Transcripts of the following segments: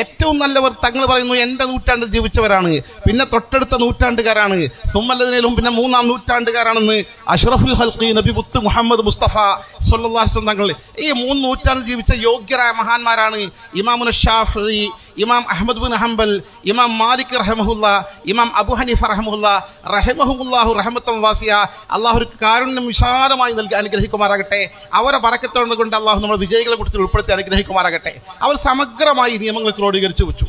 ഏറ്റവും നല്ലവർ തങ്ങൾ പറയുന്നു എന്റെ നൂറ്റാണ്ടിൽ ജീവിച്ചവരാണ്. പിന്നെ തൊട്ടടുത്ത നൂറ്റാണ്ടുകാരാണ്. സുമ്മല്ലദിനയിലും പിന്നെ മൂന്നാം നൂറ്റാണ്ടുകാരാണെന്ന് അഷ്റഫുൽ ഹൽഖി നബി മുത്ത് മുഹമ്മദ് മുസ്തഫ സൊല്ലാസ് തങ്ങൾ ഈ മൂന്ന് നൂറ്റാണ്ടിൽ ജീവിച്ച യോഗ്യരായ മഹാന്മാരാണ് ഇമാമുന ഷാഫി ഇമാം അഹമ്മദ് ബിൻ ഹംബൽ ഇമാം മാലിക് റഹമുല്ല ഇമാം അബു ഹനീഫ റഹമുല്ല റഹമഹുല്ലാഹു റഹമത്തം വാസിയ അള്ളാഹു കാരുണ്യം വിശാലമായി നൽകി അനുഗ്രഹിക്കുമാറാകട്ടെ. അവരെ പറക്കത്തോട് കൊണ്ട് അള്ളാഹു നമ്മൾ വിജയികളെ കുറിച്ച് ഉൾപ്പെടുത്തി അനുഗ്രഹിക്കുമാറാകട്ടെ. അവർ സമഗ്രമായി നിയമങ്ങൾ ക്രോഡീകരിച്ചു വെച്ചു.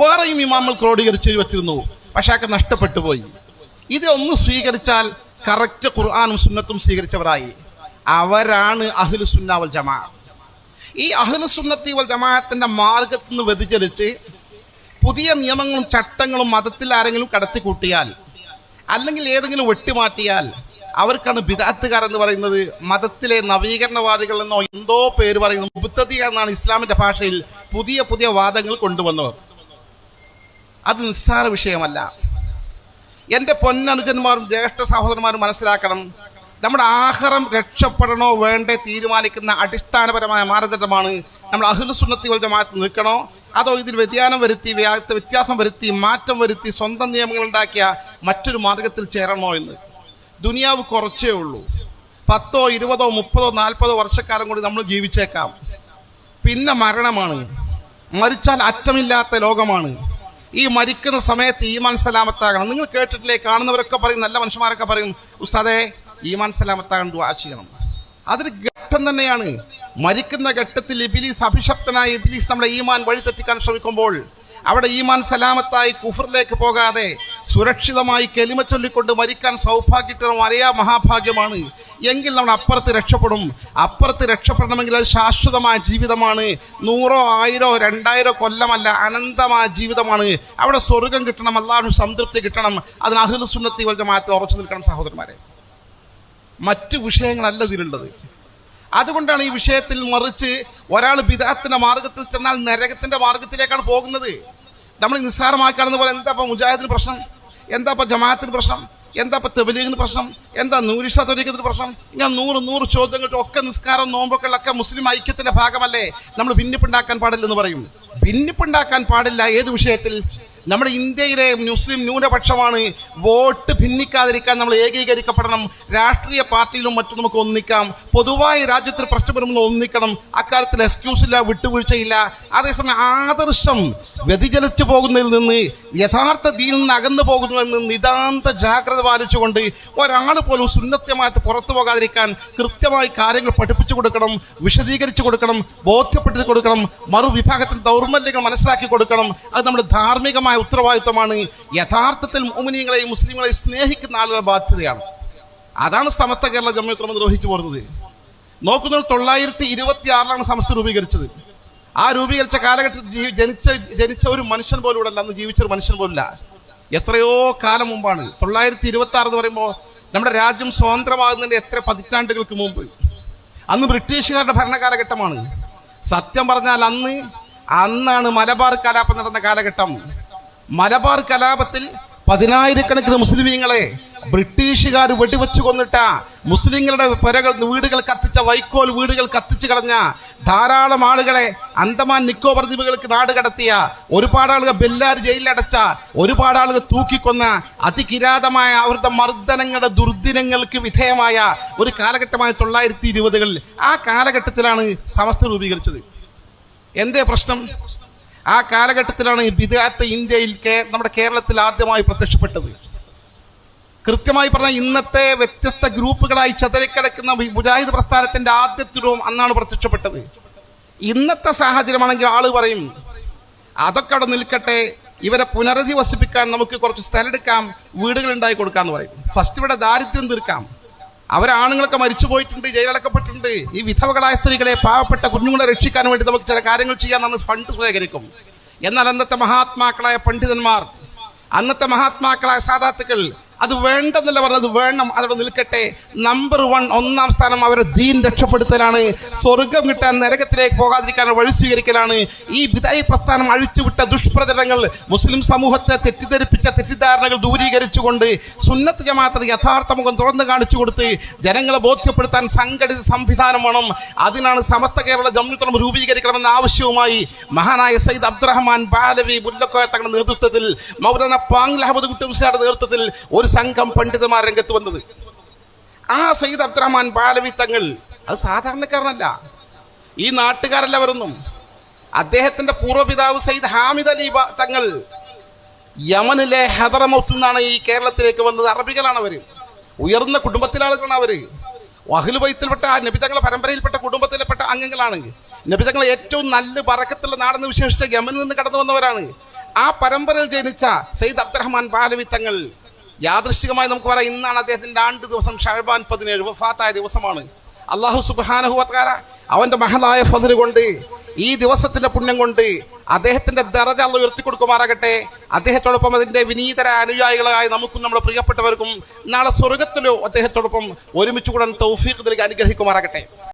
വേറെയും ഇമാമൽ ക്രോഡീകരിച്ച് വെച്ചിരുന്നു. പക്ഷേ അതൊക്കെ നഷ്ടപ്പെട്ടു പോയി. ഇതൊന്ന് സ്വീകരിച്ചാൽ കറക്റ്റ് ഖുർആാനും സുന്നത്തും സ്വീകരിച്ചവരായി. അവരാണ് അഹ്ലു സുന്നാവൽ ജമാ. ഈ അഹ്ലു സുന്നത്തി വൽ ജമാഅത്തിന്റെ മാർഗത്തിൽ നിന്ന് വ്യതിചലിച്ച് പുതിയ നിയമങ്ങളും ചട്ടങ്ങളും മതത്തിൽ ആരെങ്കിലും കടത്തിക്കൂട്ടിയാൽ അല്ലെങ്കിൽ ഏതെങ്കിലും വെട്ടിമാറ്റിയാൽ അവർക്കാണ് ബിദാത്തുകാർ എന്ന് പറയുന്നത് മതത്തിലെ നവീകരണവാദികൾ എന്നോ എന്തോ പേര് പറയുന്നു മുബത്തതി എന്നാണ് ഇസ്ലാമിന്റെ ഭാഷയിൽ പുതിയ പുതിയ വാദങ്ങൾ കൊണ്ടുവന്നവർ. അത് നിസ്സാര വിഷയമല്ല. എന്റെ പൊന്നനുജന്മാരും ജ്യേഷ്ഠ സഹോദരന്മാരും മനസ്സിലാക്കണം. നമ്മുടെ ആഹാരം രക്ഷപ്പെടണോ വേണ്ടേ തീരുമാനിക്കുന്ന അടിസ്ഥാനപരമായ മാനദണ്ഡമാണ് നമ്മൾ അഹുലുസുന്നത്തി വൽ ജമാഅത്ത് നിൽക്കണോ അതോ ഇതിൽ വ്യതിയാനം വരുത്തി വ്യാ- വ്യത്യാസം വരുത്തി മാറ്റം വരുത്തി സ്വന്തം നിയമങ്ങൾ ഉണ്ടാക്കിയ മറ്റൊരു മാർഗത്തിൽ ചേരണോ എന്ന്? ദുനിയാവ് കുറച്ചേ ഉള്ളൂ. പത്തോ ഇരുപതോ മുപ്പതോ നാൽപ്പതോ വർഷക്കാലം കൂടി നമ്മൾ ജീവിച്ചേക്കാം. പിന്നെ മരണമാണ്. മരിച്ചാൽ അറ്റമില്ലാത്ത ലോകമാണ്. ഈ മരിക്കുന്ന സമയത്ത് ഈമാൻ സലാമത്താകണം. നിങ്ങൾ കേട്ടിട്ടില്ലേ? കാണുന്നവരൊക്കെ പറയും നല്ല മനുഷ്യന്മാരൊക്കെ പറയും ഉസ്താദെ ഈമാൻ സലാമത്താകാൻ ദുആ ചെയ്യണം. അതൊരു ഘട്ടം തന്നെയാണ്. മരിക്കുന്ന ഘട്ടത്തിൽ ഇബിലീസ് അഭിശപ്തനായി ഇബിലീസ് നമ്മുടെ ഈമാൻ വഴിതെറ്റിക്കാൻ ശ്രമിക്കുമ്പോൾ അവിടെ ഈമാൻ സലാമത്തായി കുഫറിലേക്ക് പോകാതെ സുരക്ഷിതമായി കെലിമ ചൊല്ലിക്കൊണ്ട് മരിക്കാൻ സൗഭാഗ്യത്തിനും അറിയാ മഹാഭാഗ്യമാണ്. എങ്കിൽ നമ്മൾ അപ്പുറത്ത് രക്ഷപ്പെടും. അപ്പുറത്ത് രക്ഷപ്പെടണമെങ്കിൽ അത് ശാശ്വതമായ ജീവിതമാണ്. നൂറോ ആയിരോ രണ്ടായിരോ കൊല്ലമല്ല അനന്തമായ ജീവിതമാണ്. അവിടെ സ്വർഗം കിട്ടണം അല്ലാതെ സംതൃപ്തി കിട്ടണം. അതിന് അഹിൽ സുന്നത്തി വൽ മാറ്റം ഉറച്ചു നിൽക്കണം സഹോദരന്മാരെ. മറ്റു വിഷയങ്ങളല്ല ഇതിലുള്ളത്. അതുകൊണ്ടാണ് ഈ വിഷയത്തിൽ മറിച്ച് ഒരാൾ പിതാത്തിന്റെ മാർഗത്തിൽ ചെന്നാൽ നരകത്തിന്റെ മാർഗത്തിലേക്കാണ് പോകുന്നത്. നമ്മൾ നിസ്സാരമാക്കാണെന്ന് പോലെ എന്താ ഇപ്പൊ മുജാഹിദിന് പ്രശ്നം? എന്താ ഇപ്പൊ ജമാഅത്തിന് പ്രശ്നം? എന്താ ഇപ്പൊ തെബലീഗിന് പ്രശ്നം? എന്താ നൂരിഷ തൊലീഗത്തിന് പ്രശ്നം? ഇങ്ങനെ നൂറ് നൂറ് ചോദ്യങ്ങൾ ഒക്കെ നിസ്കാരം നോമ്പൊക്കെ മുസ്ലിം ഐക്യത്തിന്റെ ഭാഗമല്ലേ? നമ്മൾ ഭിന്നിപ്പുണ്ടാക്കാൻ പാടില്ലെന്ന് പറയും. ഭിന്നിപ്പുണ്ടാക്കാൻ പാടില്ല ഏത് വിഷയത്തിൽ? നമ്മുടെ ഇന്ത്യയിലെ മുസ്ലിം ന്യൂനപക്ഷമാണ് വോട്ട് ഭിന്നിക്കാതിരിക്കാൻ നമ്മൾ ഏകീകരിക്കപ്പെടണം. രാഷ്ട്രീയ പാർട്ടിയിലും മറ്റും നമുക്ക് ഒന്നിക്കാം. പൊതുവായി രാജ്യത്തിൽ പ്രശ്നം വരുമ്പോൾ ഒന്നിക്കണം. അക്കാര്യത്തിൽ എക്സ്ക്യൂസ് ഇല്ല വിട്ടുവീഴ്ചയില്ല. അതേസമയം ആദർശം വ്യതിചലിച്ചു പോകുന്നതിൽ നിന്ന് യഥാർത്ഥ ദീനിൽ നിന്ന് അകന്നു പോകുന്നതിൽ നിന്ന് നിതാന്ത ജാഗ്രത പാലിച്ചുകൊണ്ട് ഒരാൾ പോലും സുന്നത്യമായിട്ട് പുറത്തു പോകാതിരിക്കാൻ കൃത്യമായി കാര്യങ്ങൾ പഠിപ്പിച്ചു കൊടുക്കണം വിശദീകരിച്ചു കൊടുക്കണം ബോധ്യപ്പെടുത്തി കൊടുക്കണം മറുവിഭാഗത്തിൽ ദൗർബല്യങ്ങൾ മനസ്സിലാക്കി കൊടുക്കണം. അത് നമ്മുടെ ധാർമ്മികമായ ഉത്തരവാദിത്വമാണ്. യഥാർത്ഥത്തിൽ മോമിനിയങ്ങളെയും മുസ്ലിങ്ങളെയും സ്നേഹിക്കുന്ന ആളുകളുടെ ബാധ്യതയാണ്. അതാണ് സമസ്ത കേരള ജമ്മിത്രമ നിർവഹിച്ചു പോരുന്നത്. നോക്കുന്നത് തൊള്ളായിരത്തി ഇരുപത്തി ആറിലാണ് സമസ്ത രൂപീകരിച്ചത്. ആ രൂപീകരിച്ച കാലഘട്ടത്തിൽ ജനിച്ച ജനിച്ച ഒരു മനുഷ്യൻ പോലും ഇവിടെ അന്ന് ജീവിച്ച ഒരു മനുഷ്യൻ പോലില്ല എത്രയോ കാലം മുമ്പാണ്. തൊള്ളായിരത്തി ഇരുപത്തി ആറ് എന്ന് പറയുമ്പോൾ നമ്മുടെ രാജ്യം സ്വതന്ത്രമാകുന്നതിന്റെ എത്ര പതിറ്റാണ്ടുകൾക്ക് മുമ്പ്. അന്ന് ബ്രിട്ടീഷുകാരുടെ ഭരണകാലഘട്ടമാണ്. സത്യം പറഞ്ഞാൽ അന്ന് അന്നാണ് മലബാർ കലാപം നടന്ന കാലഘട്ടം. മലബാർ കലാപത്തിൽ പതിനായിരക്കണക്കിന് മുസ്ലിമീങ്ങളെ ബ്രിട്ടീഷുകാർ വെടിവെച്ചു കൊന്നിട്ട മുസ്ലിങ്ങളുടെ പുരകൾ വീടുകൾ കത്തിച്ച വൈക്കോൽ വീടുകൾ കത്തിച്ചു കളഞ്ഞ ധാരാളം ആളുകളെ അന്തമാൻ നിക്കോബർ ദ്വീപുകൾക്ക് നാട് കടത്തിയ ഒരുപാട് ആളുകൾ ബെല്ലാർ ജയിലിലടച്ച ഒരുപാട് ആളുകൾ തൂക്കിക്കൊന്ന അതികിരാതമായ അവരുടെ മർദ്ദനങ്ങളുടെ ദുർദിനങ്ങൾക്ക് വിധേയമായ ഒരു കാലഘട്ടമായ തൊള്ളായിരത്തി ഇരുപതുകളിൽ ആ കാലഘട്ടത്തിലാണ് സമസ്ത രൂപീകരിച്ചത്. എന്തേ പ്രശ്നം? ആ കാലഘട്ടത്തിലാണ് ബിദാത്ത് ഇന്ത്യയിൽ നമ്മുടെ കേരളത്തിൽ ആദ്യമായി പ്രത്യക്ഷപ്പെട്ടത്. കൃത്യമായി പറഞ്ഞാൽ ഇന്നത്തെ വ്യത്യസ്ത ഗ്രൂപ്പുകളായി ചതറിക്കിടക്കുന്ന മുജാഹിദ് പ്രസ്ഥാനത്തിന്റെ ആദ്യത്തെ രൂപം അന്നാണ് പ്രത്യക്ഷപ്പെട്ടത്. ഇന്നത്തെ സാഹചര്യമാണെങ്കിൽ ആൾ പറയും അതൊക്കെ അവിടെ നിൽക്കട്ടെ ഇവരെ പുനരധിവസിപ്പിക്കാൻ നമുക്ക് കുറച്ച് സ്ഥലം എടുക്കാം വീടുകൾ ഉണ്ടായി കൊടുക്കാം എന്ന് പറയും. ഫസ്റ്റ് ഇവിടെ ദാരിദ്ര്യം തീർക്കാം. അവരാണുങ്ങളൊക്കെ മരിച്ചു പോയിട്ടുണ്ട് ജയിലടക്കപ്പെട്ടിട്ടുണ്ട് ഈ വിധവകളായ സ്ത്രീകളെ പാവപ്പെട്ട കുഞ്ഞുങ്ങളെ രക്ഷിക്കാൻ വേണ്ടി നമുക്ക് ചില കാര്യങ്ങൾ ചെയ്യാൻ നമ്മൾ ഫണ്ട് ശേഖരിക്കും എന്നാൽ അന്നത്തെ മഹാത്മാക്കളായ പണ്ഡിതന്മാർ അന്നത്തെ മഹാത്മാക്കളായ സാധാത്തുക്കൾ അത് വേണ്ടെന്നല്ല പറഞ്ഞത്. വേണം. അതവിടെ നിൽക്കട്ടെ. നമ്പർ വൺ ഒന്നാം സ്ഥാനം അവരെ ദീൻ രക്ഷപ്പെടുത്തലാണ്. സ്വർഗം കിട്ടാൻ നരകത്തിലേക്ക് പോകാതിരിക്കാൻ വഴി സ്വീകരിക്കലാണ്. ഈ വിദായി പ്രസ്ഥാനം അഴിച്ചുവിട്ട ദുഷ്പ്രചരണങ്ങൾ മുസ്ലിം സമൂഹത്തെ തെറ്റിദ്ധരിപ്പിച്ച തെറ്റിദ്ധാരണകൾ ദൂരീകരിച്ചുകൊണ്ട് സുന്നത്ത് ജമാഅത്തിന് യഥാർത്ഥ മുഖം തുറന്നു കാണിച്ചു കൊടുത്ത് ജനങ്ങളെ ബോധ്യപ്പെടുത്താൻ സംഘടിത സംവിധാനം വേണം. അതിനാണ് സമസ്ത കേരള ജമ്മിത്തളം രൂപീകരിക്കണമെന്ന ആവശ്യവുമായി മഹാനായ സയ്യിദ് അബ്ദുറഹ്മാൻ ബാലവി മുല്ലക്കോയ തങ്ങളുടെ നേതൃത്വത്തിൽ മൗലാന പാങ് അഹമ്മദ് കുട്ടുംസിയുടെ നേതൃത്വത്തിൽ ഒരു സംഘം പണ്ഡിതന്മാർ രംഗത്ത് വന്നത്. ആ സയ്യിദ് അബ്ദുറഹ്മാൻ ബാലവി തങ്ങൾ അത് സാധാരണക്കാരനല്ല. ഈ നാട്ടുകാരല്ല അവരൊന്നും. അദ്ദേഹത്തിന്റെ പൂർവപിതാവ് സയ്യിദ് ഹാമിദ് അലി തങ്ങൾ യമനിലെ ഹദറമൗത്തിൽ നിന്നാണ് ഈ കേരളത്തിലേക്ക് വന്നത്. അറബികളാണ് അവർ ഉയർന്ന കുടുംബത്തിലെ ആളുകളാണ് അവർ വഹലുബൈത്തിൽപ്പെട്ട നബിതങ്ങളെ പരമ്പരയിൽപ്പെട്ട കുടുംബത്തിൽപ്പെട്ട അംഗങ്ങളാണ് നബിതങ്ങളെ ഏറ്റവും നല്ല പറക്കത്തുള്ള നാടെന്ന് വിശേഷിച്ച യമനിൽ നിന്ന് കടന്നു വന്നവരാണ്. ആ പരമ്പരയിൽ ജനിച്ച സയ്യിദ് അബ്ദുറഹ്മാൻ പാലവി തങ്ങൾ. യാദൃശികമായി നമുക്ക് പറയാം ഇന്നാണ് അദ്ദേഹത്തിന്റെ ആണ്ട് ദിവസം ഷഹബാൻ പതിനേഴ് വഫാത്തായ ദിവസമാണ്. അള്ളാഹു സുബാനഹുവത്താര അവന്റെ മഹലായ ഫതിര് കൊണ്ട് ഈ ദിവസത്തിന്റെ പുണ്യം കൊണ്ട് അദ്ദേഹത്തിന്റെ ദറജ അള്ള ഉയർത്തി കൊടുക്കുമാറാകട്ടെ. അദ്ദേഹത്തോടൊപ്പം അതിന്റെ വിനീതര അനുയായികളായ നമുക്കും നമ്മുടെ പ്രിയപ്പെട്ടവർക്കും നാളെ സ്വർഗത്തിലോ അദ്ദേഹത്തോടൊപ്പം ഒരുമിച്ച് കൂടാൻ തൗഫീഖ് നൽകി അനുഗ്രഹിക്കുമാറാകട്ടെ.